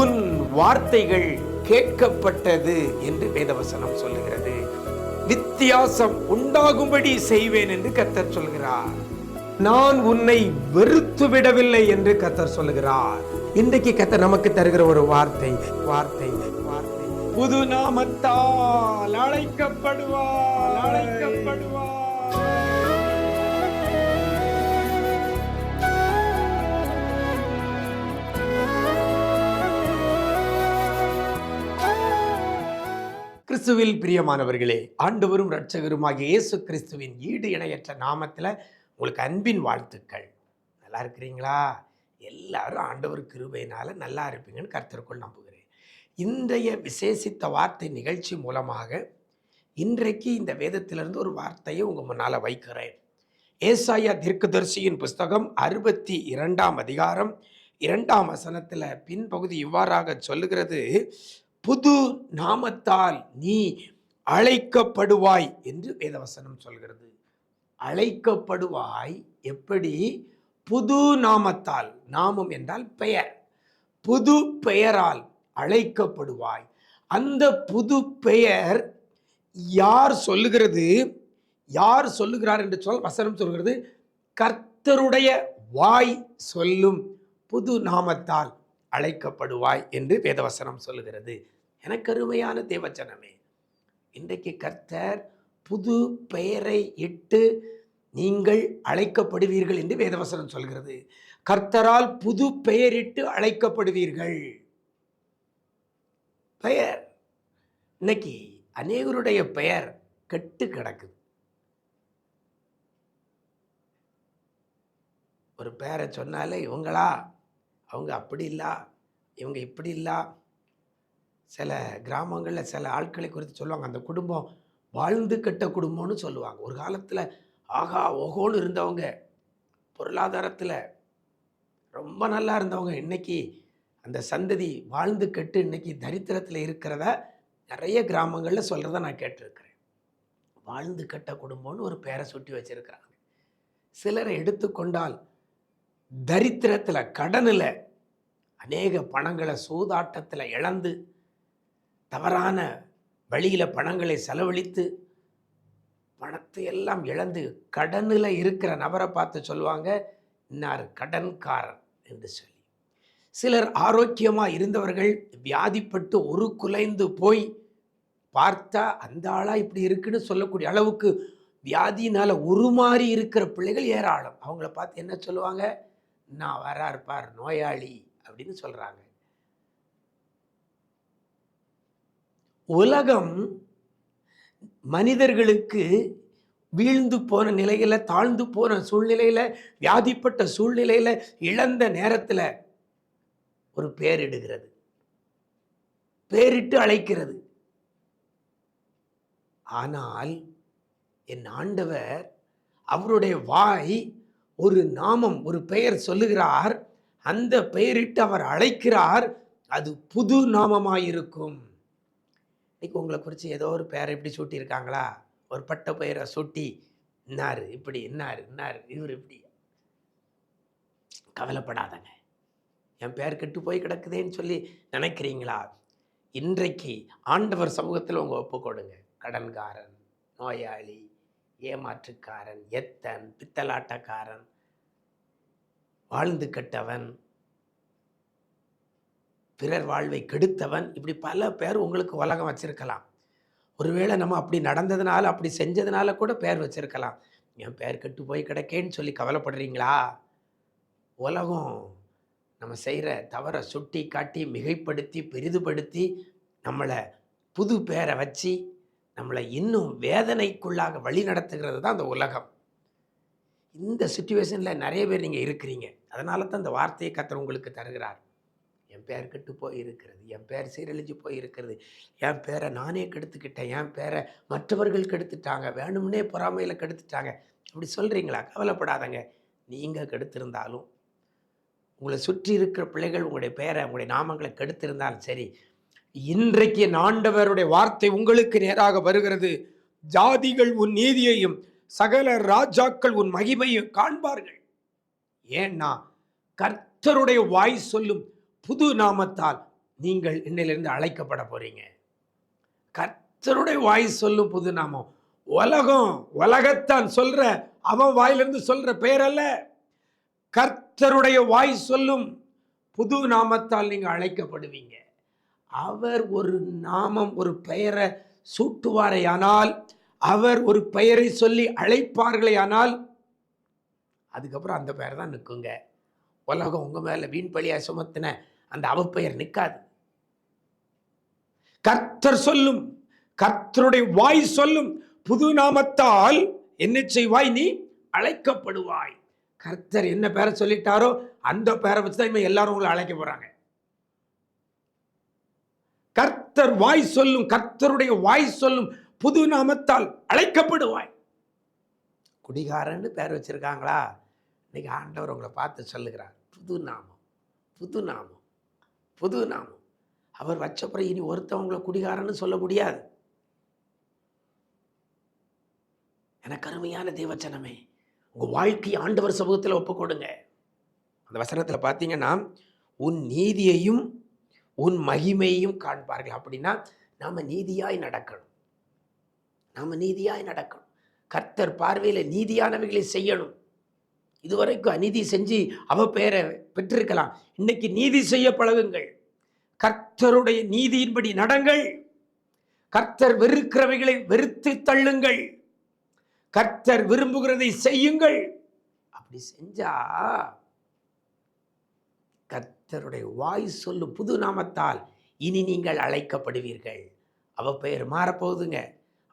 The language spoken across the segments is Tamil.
உன் வார்த்தைகள் கேட்கப்பட்டது என்று வேதவசனம் சொல்லுகிறது. வித்தியாசம் உண்டாகும்படி செய்வேன் என்று கத்தர் சொல்கிறார். நான் உன்னை வெறுத்து விடவில்லை என்று கத்தர் சொல்லுகிறார். இன்றைக்கு கத்தர் நமக்கு தருகிற ஒரு வார்த்தை வார்த்தை வார்த்தை. புது நாமத்தால் அழைக்கப்படுவார். அழைக்கப்படுவார். கிறிஸ்துவில் பிரியமானவர்களே ஆண்டவரும் இரட்சகருமாகிய இயேசு கிறிஸ்துவின் ஈடு இணையற்ற நாமத்தில் உங்களுக்கு அன்பின் வாழ்த்துக்கள். நல்லா இருக்கிறீங்களா? எல்லாரும் ஆண்டவர் கிருபையினால் நல்லா இருப்பீங்கன்னு கருத்தருக்குள் நம்புகிறேன். இன்றைய விசேஷித்த வார்த்தை நிகழ்ச்சி மூலமாக இன்றைக்கு இந்த வேதத்திலிருந்து ஒரு வார்த்தையை உங்கள் முன்னால் வைக்கிறேன். ஏசாயா தீர்க்கதரிசியின் புஸ்தகம் அறுபத்தி இரண்டாம் அதிகாரம் இரண்டாம் வசனத்தில் பின்பகுதி இவ்வாறாக சொல்லுகிறது. புது நாமத்தால் நீ அழைக்கப்படுவாய் என்று வேதவசனம் சொல்கிறது. அழைக்கப்படுவாய் எப்படி? புது நாமத்தால் நாமம் என்றால் பெயர். புது பெயரால் அழைக்கப்படுவாய். அந்த புது பெயர் யார் சொல்லுகிறது? யார் சொல்லுகிறார் என்று சொல் வசனம் சொல்கிறது. கர்த்தருடைய வாய் சொல்லும் புது நாமத்தால். அழைக்கப்படுவாய் என்று வேதவசனம் சொல்லுகிறது. எனக்கு அருமையான தேவச்சனமே இன்றைக்கு கர்த்தர் புது பெயரை இட்டு நீங்கள் அழைக்கப்படுவீர்கள் என்று வேதவசனம் சொல்கிறது. கர்த்தரால் புது பெயரிட்டு அழைக்கப்படுவீர்கள். பெயர். இன்னைக்கு அநேகருடைய பெயர் கெட்டு கிடக்குது. ஒரு பேரை சொன்னாலே இவங்களா அவங்க அப்படி இல்லா இவங்க இப்படி இல்லா. சில கிராமங்களில் சில ஆட்களை குறித்து சொல்லுவாங்க அந்த குடும்பம் வாழ்ந்து கெட்ட குடும்பம்னு சொல்லுவாங்க. ஒரு காலத்தில் ஆகா ஓகோன்னு இருந்தவங்க பொருளாதாரத்தில் ரொம்ப நல்லா இருந்தவங்க இன்னைக்கு அந்த சந்ததி வாழ்ந்து கெட்டு இன்னைக்கு தரித்திரத்தில் இருக்கிறத நிறைய கிராமங்களில் சொல்கிறத நான் கேட்டிருக்கிறேன். வாழ்ந்து கெட்ட குடும்பம்னு ஒரு பேரை சுட்டி வச்சிருக்கிறாங்க. சிலரை எடுத்துக்கொண்டால் தரித்திரத்தில் கடனில் அநேக பணங்களை சூதாட்டத்தில் இழந்து தவறான வழியில் பணங்களை செலவழித்து பணத்தை எல்லாம் இழந்து கடனில் இருக்கிற நபரை பார்த்து சொல்லுவாங்க இன்னார் கடன்காரன் என்று சொல்லி. சிலர் ஆரோக்கியமாக இருந்தவர்கள் வியாதிப்பட்டு ஒரு குலைந்து போய் பார்த்தா அந்த ஆளாக இப்படி இருக்குன்னு சொல்லக்கூடிய அளவுக்கு வியாதியினால் உருமாறி இருக்கிற பிள்ளைகள் ஏராளம். அவங்கள பார்த்து என்ன சொல்லுவாங்க? நான் வரா இருப்பார் நோயாளி அப்படின்னு சொல்கிறாங்க உலகம் மனிதர்களுக்கு வீழ்ந்து போன நிலையில் தாழ்ந்து போன சூழ்நிலையில் வியாதிப்பட்ட சூழ்நிலையில் இழந்த நேரத்தில் ஒரு பேரிடுகிறது. பேரிட்டு அழைக்கிறது. ஆனால் என் ஆண்டவர் அவருடைய வாய் ஒரு நாமம் ஒரு பெயர் சொல்லுகிறார். அந்த பெயரிட்டு அவர் அழைக்கிறார். அது புது நாமமாயிருக்கும். இன்னைக்கு உங்களை குறித்து ஏதோ ஒரு பெயரை இப்படி சூட்டியிருக்காங்களா? ஒரு பட்ட பெயரை சூட்டி இன்னார் இப்படி இன்னார் இன்னார் இவர் இப்படி. கவலைப்படாதங்க. என் பெயர் கெட்டு போய் கிடக்குதேன்னு சொல்லி நினைக்கிறீங்களா? இன்றைக்கு ஆண்டவர் சமூகத்தில் உங்கள் ஒப்பு கொடுங்க. கடன்காரன் நோயாளி ஏமாற்றுக்காரன் எத்தன் பித்தலாட்டக்காரன் வாழ்ந்து கெட்டவன் பிறர் வாழ்வை கெடுத்தவன் இப்படி பல பேர் உங்களுக்கு உலகம் வச்சிருக்கலாம். ஒருவேளை நம்ம அப்படி நடந்ததுனால அப்படி செஞ்சதுனால கூட பேர் வச்சிருக்கலாம். என் பேர் கெட்டு போய் கிடக்கேன்னு சொல்லி கவலைப்படுறீங்களா? உலகம் நம்ம செய்கிற தவறை சுட்டி காட்டி மிகைப்படுத்தி பெரிதுபடுத்தி நம்மளை புது பேரை வச்சு நம்மளை இன்னும் வேதனைக்குள்ளாக வழி நடத்துகிறது தான் அந்த உலகம். இந்த சுச்சுவேஷனில் நிறைய பேர் நீங்கள் இருக்கிறீங்க. அதனால தான் இந்த வார்த்தையை கத்தர் உங்களுக்கு தருகிறார். என் பேர் கெட்டு போய் இருக்கிறது என் பேர் சீரழிஞ்சு போய் இருக்கிறது என் பேரை நானே கெடுத்துக்கிட்டேன் என் பேரை மற்றவர்கள் கெடுத்துட்டாங்க வேணும்னே பொறாமையில் கெடுத்துட்டாங்க. அப்படி சொல்கிறீங்களா கவலைப்படாதங்க. நீங்கள் கெடுத்திருந்தாலும் உங்களை சுற்றி இருக்கிற பிள்ளைகள் உங்களுடைய பேரை உங்களுடைய நாமங்களை கெடுத்திருந்தாலும் சரி இன்றைக்கு ஆண்டவருடைய வார்த்தை உங்களுக்கு நேராக வருகிறது. ஜாதிகள் உன் நீதியையும் சகல ராஜாக்கள் உன் மகிமையும் காண்பார்கள். ஏன்னா கர்த்தருடைய வாய் சொல்லும் புது நாமத்தால் நீங்கள் இன்னிலிருந்து அழைக்கப்பட போறீங்க. கர்த்தருடைய வாய் சொல்லும் புது நாமம். உலகம் உலகத்தான் சொல்ற அவன் வாயிலிருந்து சொல்ற பெயர் அல்ல கர்த்தருடைய வாய் சொல்லும் புது நாமத்தால் நீங்கள் அழைக்கப்படுவீங்க. அவர் ஒரு நாமம் ஒரு பெயரை சூட்டுவாரையானால் அவர் ஒரு பெயரை சொல்லி அழைப்பார்களேயானால் அதுக்கப்புறம் அந்த பெயர் தான் நிற்குங்க. உலகம் உங்கள் மேலே வீண் பழியா சுமத்தின அந்த அவப்பெயர் நிற்காது. கர்த்தர் சொல்லும் கர்த்தருடைய வாய் சொல்லும் புது நாமத்தால் என்ன செய்வாய் நீ அழைக்கப்படுவாய். கர்த்தர் என்ன பேரை சொல்லிட்டாரோ அந்த பேரை வச்சு தான் இவன் எல்லாரும் உங்களை அழைக்க போகிறாங்க கர்த்தர் வாய் சொல்லும் கர்த்தருடைய வாய் சொல்லும் புது நாமத்தால் அழைக்கப்படுவாய். குடிகாரன்னு பேர் வச்சிருக்காங்களா? இன்னைக்கு ஆண்டவர் உங்களை பார்த்து சொல்லுகிறார் புது நாமம் புது நாமம் புது நாமம் அவர் வச்சப்புறம் இனி ஒருத்தவங்களை குடிகாரன்னு சொல்ல முடியாது. எனக்கு அருமையான தேவச்சனமே உங்கள் வாழ்க்கை ஆண்டவர் சமூகத்தில் ஒப்பு கொடுங்க அந்த வசனத்தில் பார்த்தீங்கன்னா உன் நீதியையும் உன் மகிமையையும் காண்பார்கள். அப்படின்னா நாம் நீதியாய் நடக்கணும். நாம் நீதியாய் நடக்கணும். கர்த்தர் பார்வையில் நீதியானவைகளை செய்யணும். இதுவரைக்கும் அநீதி செஞ்சு அவ பெயரை பெற்றிருக்கலாம். இன்னைக்கு நீதி செய்ய பழகுங்கள். கர்த்தருடைய நீதியின்படி நடங்கள். கர்த்தர் வெறுக்கிறவைகளை வெறுத்து தள்ளுங்கள். கர்த்தர் விரும்புகிறதை செய்யுங்கள். அப்படி செஞ்சா கர்த்தருடைய வாய் சொல்லும் புது நாமத்தால் இனி நீங்கள் அழைக்கப்படுவீர்கள். அவ பெயர் மாறப்போகுதுங்க.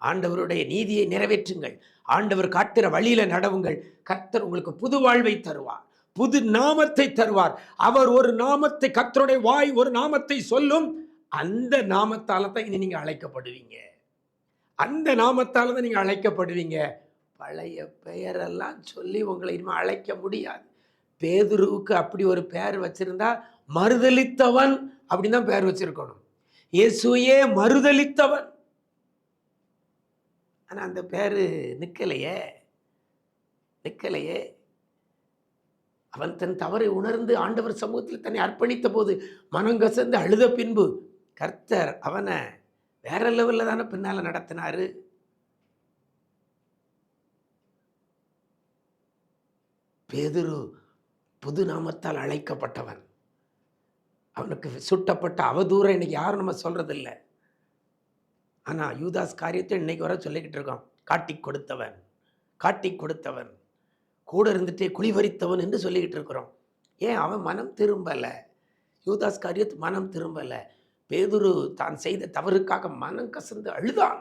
ஆண்டவருடைய நீதியை நிறைவேற்றுங்கள். ஆண்டவர் காட்டுற வழியில நடவுங்கள். கர்த்தர் உங்களுக்கு புது வாழ்வை தருவார். புது நாமத்தை தருவார். அவர் ஒரு நாமத்தை கர்த்தருடைய வாய் ஒரு நாமத்தை சொல்லும் அந்த நாமத்தால தான் இனி நீங்கள் அழைக்கப்படுவீங்க. அந்த நாமத்தால தான் நீங்கள் அழைக்கப்படுவீங்க. பழைய பெயரெல்லாம் சொல்லி உங்களை இனிமேல் அழைக்க முடியாது. பேதுருவுக்கு அப்படி ஒரு பெயர் வச்சிருந்தா மறுதளித்தவன் அப்படின்னு தான் பெயர் வச்சிருக்கணும். இயேசுவையே மறுதளித்தவன் ஆனால் அந்த பேர் நிக்கலையே. நிற்கலையே அவன் தன் தவறை உணர்ந்து ஆண்டவர் சமூகத்தில் தன்னை அர்ப்பணித்த போது மனம் கசந்து அழுத பின்பு கர்த்தர் அவனை வேற லெவலில் தானே பின்னால் நடத்தினார். பேதுரு புது நாமத்தால் அழைக்கப்பட்டவன். அவனுக்கு சுட்டப்பட்ட அவதூறம் இன்றைக்கி யாரும் நம்ம சொல்கிறதில்ல ஆனால் யூதாஸ் காரியத்தை இன்னைக்கு வர சொல்லிக்கிட்டு இருக்கான் காட்டி கொடுத்தவன் காட்டி கொடுத்தவன் கூட இருந்துட்டே குழிவரித்தவன் என்று சொல்லிக்கிட்டு இருக்கிறோம். ஏன்? அவன் மனம் திரும்பலை. யூதாஸ் காரியத்து மனம் திரும்பலை. பேதுரு தான் செய்த தவறுக்காக மனம் கசந்து அழுதான்.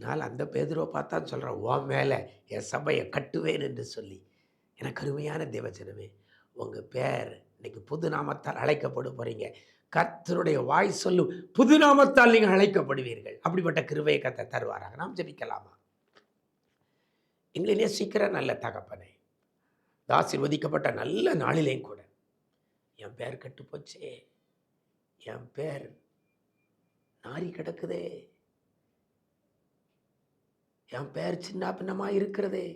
அதனால் அந்த பேதுருவை பார்த்தா சொல்கிறேன் உன் மேலே என் சபையை கட்டுவேன் என்று சொல்லி. எனக்கு அருமையான தேவச்சனமே உங்கள் பேர் இன்னைக்கு புது நாமத்தால் அழைக்கப்பட போகிறீங்க கர்த்தருடைய வாய் சொல்லும் புது நாமத்தால் நீங்கள் அழைக்கப்படுவீர்கள். அப்படிப்பட்ட கிருவையை கத்தை தருவாராக. நாம் ஜபிக்கலாமா? எங்களிலே சீக்கிரம் நல்ல தகப்பனே இந்த ஆசீர்வதிக்கப்பட்ட நல்ல நாளிலேயும் கூட என் பேர் கெட்டு போச்சே என் பேர் நாரி கிடக்குதே. என் பேர் சின்ன பின்னமாக இருக்கிறதே.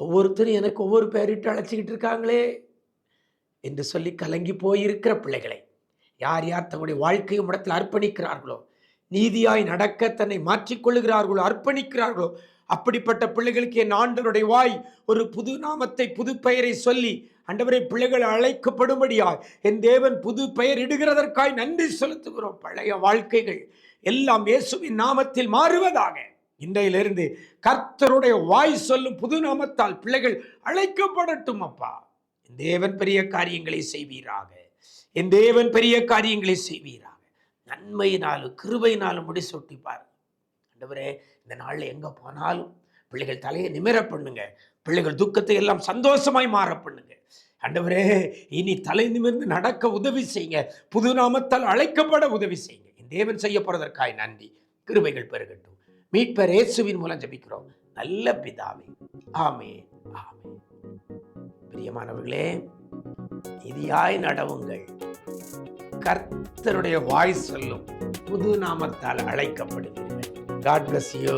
ஒவ்வொருத்தரும் எனக்கு ஒவ்வொரு பேரிட்டு அழைச்சிக்கிட்டு இருக்காங்களே என்று சொல்லி கலங்கி போயிருக்கிற பிள்ளைகளை. யார் யார் தங்களுடைய வாழ்க்கையும் இடத்தில் அர்ப்பணிக்கிறார்களோ நீதியாய் நடக்க தன்னை மாற்றிக்கொள்ளுகிறார்களோ அர்ப்பணிக்கிறார்களோ அப்படிப்பட்ட பிள்ளைகளுக்கு என் ஆண்டவருடைய வாய் ஒரு புது நாமத்தை புது பெயரை சொல்லி ஆண்டவரை பிள்ளைகள் அழைக்கப்படும்படியாய் என் தேவன் புது பெயர் இடுகிறதற்காய் நன்றி செலுத்துகிறோம். பழைய வாழ்க்கைகள் எல்லாம் இயேசுவின் நாமத்தில் மாறுவதாக. இன்றையிலிருந்து கர்த்தருடைய வாய் சொல்லும் புது நாமத்தால் பிள்ளைகள் அழைக்கப்படட்டும் அப்பா. என் தேவன் பெரிய காரியங்களை செய்வீராக. என் தேவன் பெரிய காரியங்களை செய்வீராக. நன்மையினாலும் கிருபையினாலும் முடி சொட்டிப்பார் ஆண்டவரே இந்த நாளில் எங்கே போனாலும் பிள்ளைகள் தலையை நிமிர பண்ணுங்க. பிள்ளைகள் துக்கத்தை எல்லாம் சந்தோஷமாய் மாற பண்ணுங்க. ஆண்டவரே இனி தலை நிமிர்ந்து நடக்க உதவி செய்யுங்க. புது நாமத்தால் அழைக்கப்பட உதவி செய்யுங்க. என் தேவன் செய்ய போறதற்காய் நன்றி. கிருபைகள் பெருகட்டும். மீட்பர் இயேசுவின் மூலம் ஜபிக்கிறோம். நல்ல பிதாவே. ஆமே ஆமே பிரியமானவர்களே நிதியாய் நடவுங்கள். கர்த்தருடைய வாய் சொல்லும் புது நாமத்தால் அழைக்கப்படுவீர்கள். God bless you